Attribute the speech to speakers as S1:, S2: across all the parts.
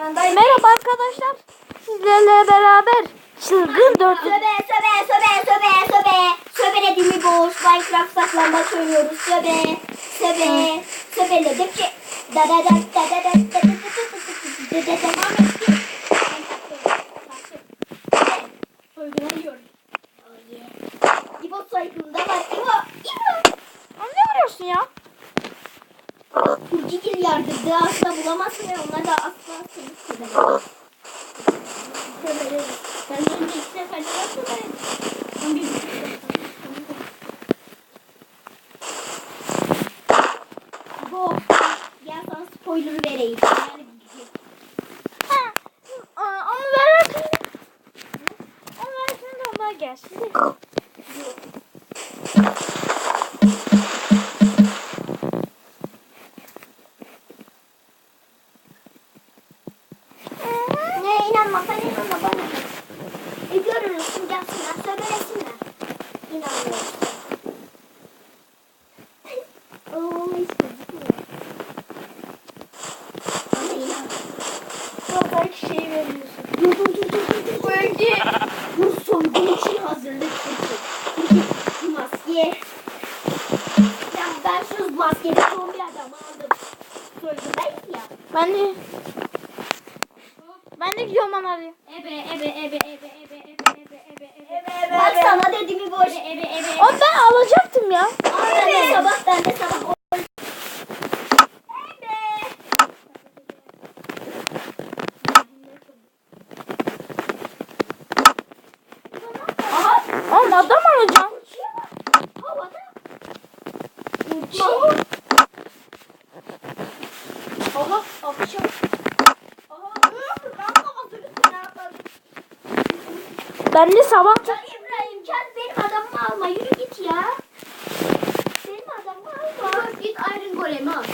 S1: Merhaba
S2: arkadaşlar. Sizlerle beraber çılgın dörtlü.
S3: Söbe söbe söbe söbe söbe. Söbeledim mi boş. Minecraft saklanmaç oynuyoruz. Söbe söbe. Söbeledim ki. Da da da da da da da da da da da da da
S1: Öldürüyorum.
S3: İbo sayfında var. İbo. İbo.
S2: Ne vuruyorsun ya?
S3: Kurcigil yardırdı. Asla bulamazsın ve onlar da asla seni sevemez.
S1: Sen önce iki sefer söbelerim. Ben bir
S3: Bu. Gel sana spoiler vereyim.
S1: Yani
S2: Ha, Onu ver. Onu versene de onlar gelsin.
S3: İnanmıyorum. Hiç gözükmüyor. Ama inan.
S2: Yok belki şey veriyorsun.
S3: Dur dur dur dur dur. dur. Önce
S1: Bu
S3: soygun
S1: için hazırlık.
S3: İki maske. Ben, ben şu maskeli son bir adamı aldım. Soygundayız ya.
S2: ben de ben de gidiyorum anarıya.
S1: Ebe ebe ebe ebe ebe ebe ebe ebe ebe Bak sana
S3: dediğimi boş.
S1: ebe ebe Ama
S2: ben alacaktım ya.
S3: Ben de sabah ben de sabah.
S2: Oğlum adam alacağım.
S3: Havada.
S2: Aha,
S1: akşam.
S2: Ben de sabah Ya
S3: İbrahim gel benim adamımı alma yürü git ya. Benim adamımı alma.
S1: Git Iron Golem'i al.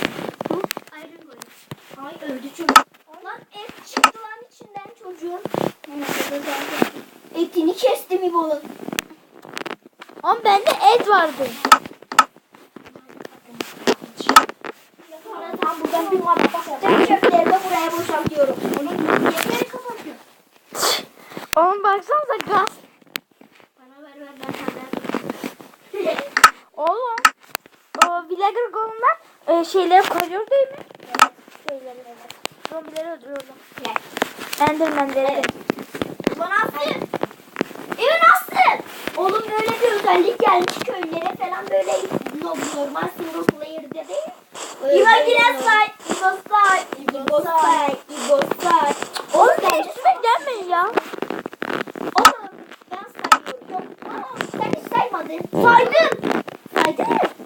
S1: Iron Golem. Ay öldü çocuk.
S3: Lan et çıktı lan içinden çocuğun. Etini kestim İbo'nun.
S2: Ama bende et vardı. e, şeyleri koruyor değil mi?
S3: Evet.
S2: Şeyleri. Evet. Zombileri öldürüyorum.
S3: Evet.
S2: Endermenleri. Evet.
S3: Ulan Aslı.
S1: Evin Aslı.
S3: Oğlum böyle bir özellik gelmiş köylere falan böyle normal single player'de değil. İva Giresay. İbosay.
S1: İbosay.
S3: İbosay.
S2: Oğlum ben üstüme gelmeyin ya.
S3: Oğlum ben sayıyorum. Aa, sen hiç saymadın.
S1: Saydın.
S3: Saydın.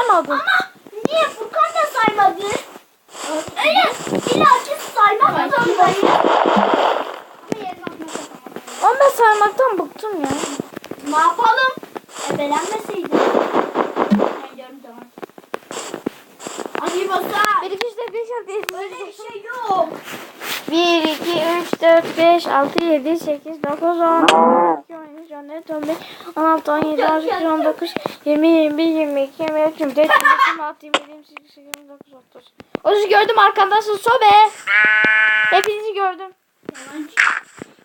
S2: Saymadın.
S3: Ama niye Furkan da saymadı?
S1: Öyle
S3: ilacı saymak zorundayım.
S2: Ama ben saymaktan bıktım ya.
S1: Ne yapalım? Tamam. Hadi basa. 1,
S2: 2, 3, 4, 5, 6, 7, Öyle bir şey
S1: yok.
S2: 1, 2, 3, 4, 5, 6, 7, 8, 9, 10, 12, 13, 14, 15, 16, 17, 18, 19, 20, 21, 22, 23, 24, 25, 26, 27, 28, 29, 30. 30 gördüm arkandasın sobe. Hepinizi gördüm.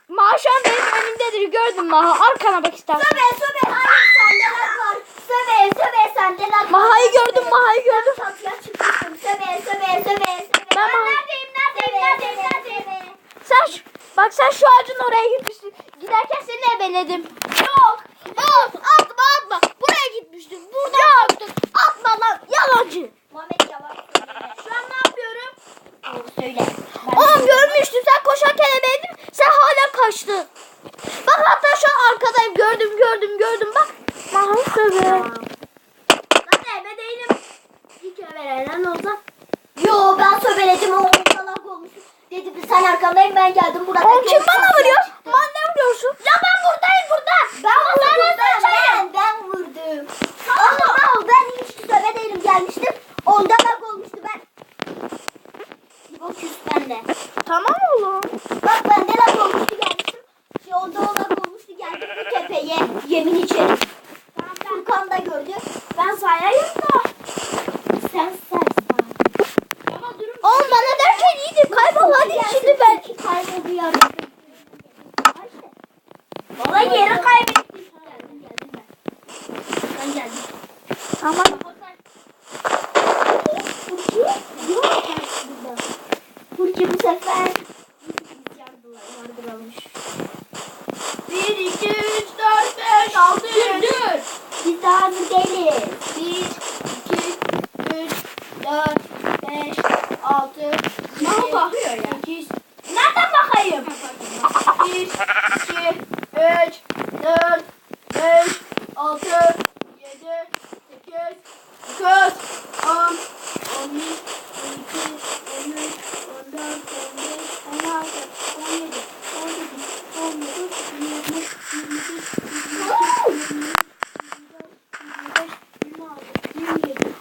S2: Maha şu an benim önümdedir gördüm Maha. Arkana bak istersen. Söbe
S3: söbe hayır sende lag var. Söbe söbe sende lag var. Maha'yı gördüm Maha'yı gördüm. Çatıya çıkmışsın. Söbe söbe söbe söbe. Ben Maha- neredeyim
S1: neredeyim neredeyim neredeyim.
S2: Sen şu, bak sen şu ağacın oraya gitmişsin. Giderken seni ebeledim.
S1: Yok.
S2: Yok atma atma. Buraya gitmiştin. Burada yaptın. Atma lan yalancı.
S3: Muhammed yalan söylüyor. Şu
S1: an
S2: ne yapıyorum?
S3: Doğru söyle. Ben- Oğlum
S2: görmüştüm sen koşarken ebeledim. Sen hala kaçtın. Bak hatta şu an arkadayım. Gördüm gördüm gördüm bak. Mahal söyle.
S1: Lan
S3: eve değilim.
S1: İlk överenden olsa.
S3: Yo ben söbeledim o salak olmuş. Dedi sen arkandayım ben geldim burada. Oğlum kim bana vuruyor?
S2: Tamam oğlum.
S3: Bak bende laf olmuştu gelmiştim. Yolda olan olmuştu geldim bu tepeye. Yemin içerim. Furkan da gördü.
S1: Ben sayarım da. Sen
S3: say.
S1: Oğlum bana derken
S2: iyiydi. Kaybol hadi şimdi ben.
S3: Kayboldu ya.
S1: Valla yere kaybettim. Geldim
S3: geldim ben.
S1: Ben geldim.
S2: Ama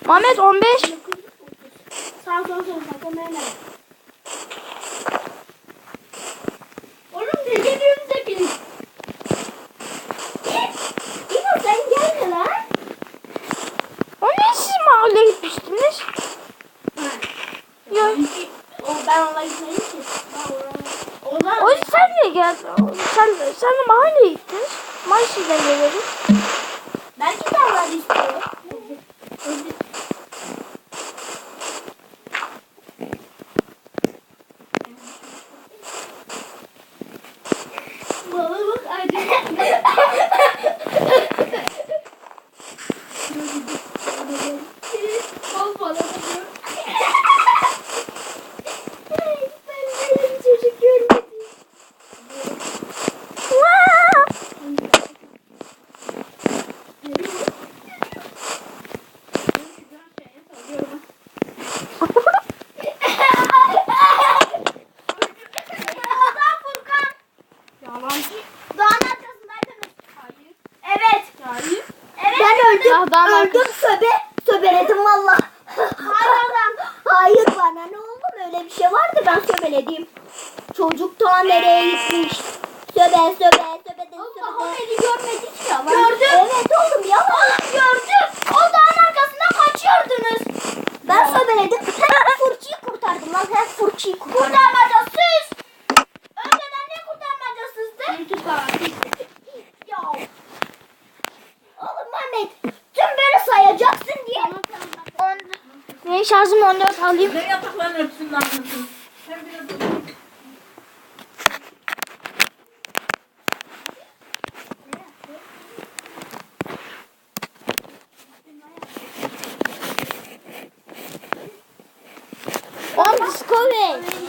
S1: 22, Muhammed
S2: 15.
S1: Sağ sol sol sağ kamerayla. Oğlum ne geliyorsun ki?
S3: İbo sen gelme lan.
S2: O ne siz mahalleye gitmiştiniz?
S1: Yok. O ben ona gitmedim ki. O yüzden sen
S2: niye geldin? Sen, sen de mahalleye gittin. Mahalleden geliyorum.
S1: belki de Allah istiyor. Baba bak Bal bala bakıyor. Ben böyle bir çocuk
S2: görmedim.
S1: Ozan
S3: Furkan.
S1: Yalancı.
S3: Dağın arkasındaydınız.
S1: Hayır. Evet. Hayır. Evet.
S3: Ben öldüm. Söbe. Söbeledim valla. Hayır adam. Hayır bana ne oldu öyle bir şey vardı ben söbeledim. Çocuk ta nereye gitmiş. Söbe söbe söbe söbe. Allah
S1: beni görmedik ya. Gördüm.
S3: Evet oğlum yalan.
S1: gördüm. O dağın arkasından kaçıyordunuz.
S3: Ben söbeledim. Hep fırçayı kurtardım lan. Hep fırçayı kurtardım.
S1: Kurtarmacasız.
S3: Önceden ne kurtarmacasızdı?
S1: YouTube var.
S3: Ya. Oğlum Mehmet tüm böyle sayacaksın diye.
S1: Ne
S2: şarjım 14 alayım. Ne
S4: yatakların öpsün anlasın. Hem biraz
S1: On Discovery.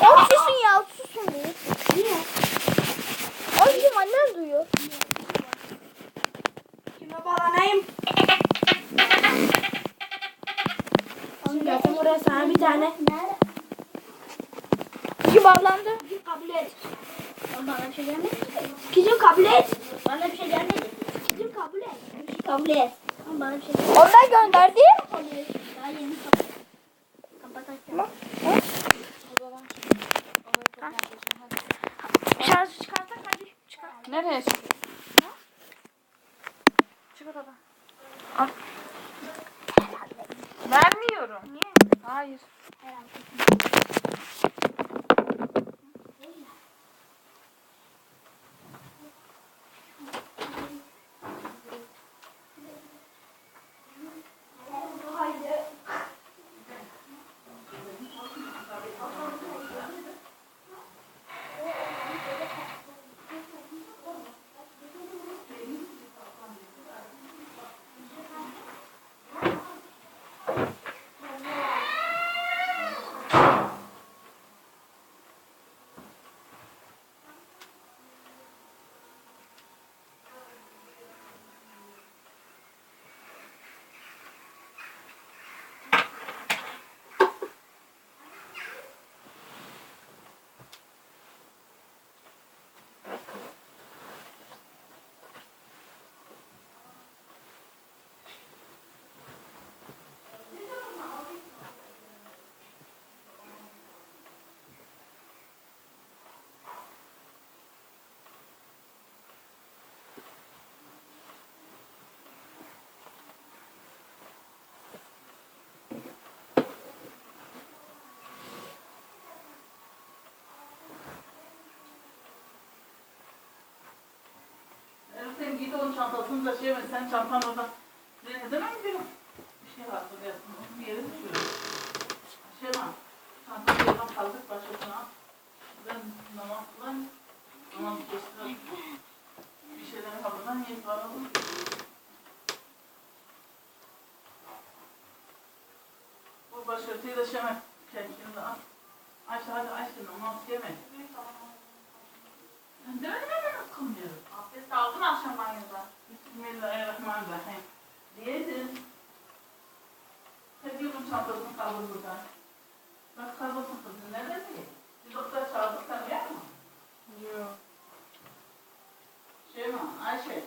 S2: O susun ya susun bir.
S1: Niye?
S2: O bizim annem duyuyor.
S1: Kime bağlanayım? Şimdi gelsin buraya sana bir tane.
S2: İki bağlandı.
S3: Kabul et.
S1: Bana bir şey gelmedi.
S3: Kızım kabul et.
S1: Bana bir şey gelmedi. Kızım kabul
S3: et. Kabul et.
S1: Bana bir şey gelmedi.
S2: Ondan gönderdi.
S1: Daha yeni kapat. Kapatacağım.
S2: Şarjı
S1: çıkartak hadi çıkar. Nereye
S4: çıkıyor?
S2: Çık oradan. Al.
S4: Vermiyorum.
S2: Niye? Hayır.
S1: Evet,
S4: dedim git onun çantasını da şey yapın, sen çantan orada. Neden öyle diyorum? Bir şey var buraya, bir yere düşüyorum. Şey var, çantanı yerden kaldık başkasına. Ben namaz kılayım, namaz geçtim. Bir şeyler kapıdan yiyip varalım. Bu başörtüyü de şey şemek, kendini de at. Aç hadi aç, namaz yemek. Tamam. Dönmeden kılıyorum. Abdest aldın akşam banyoda. Bismillahirrahmanirrahim. Diyelim. Seviyorum çantasını kalın burada. Bak kalın kızım. Nerede değil? Bir doktor çağırdık sen yer?
S2: Yok.
S4: Şey mi? Ayşe.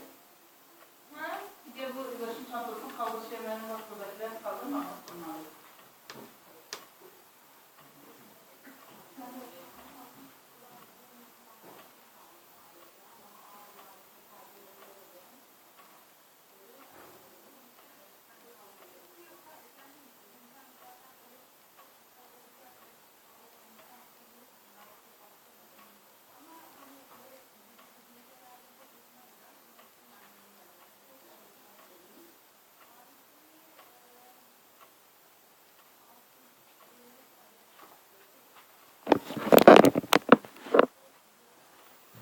S4: Ha? Bir de bu yaşın çantasını kalın şey benim ortadakiler kalın ama.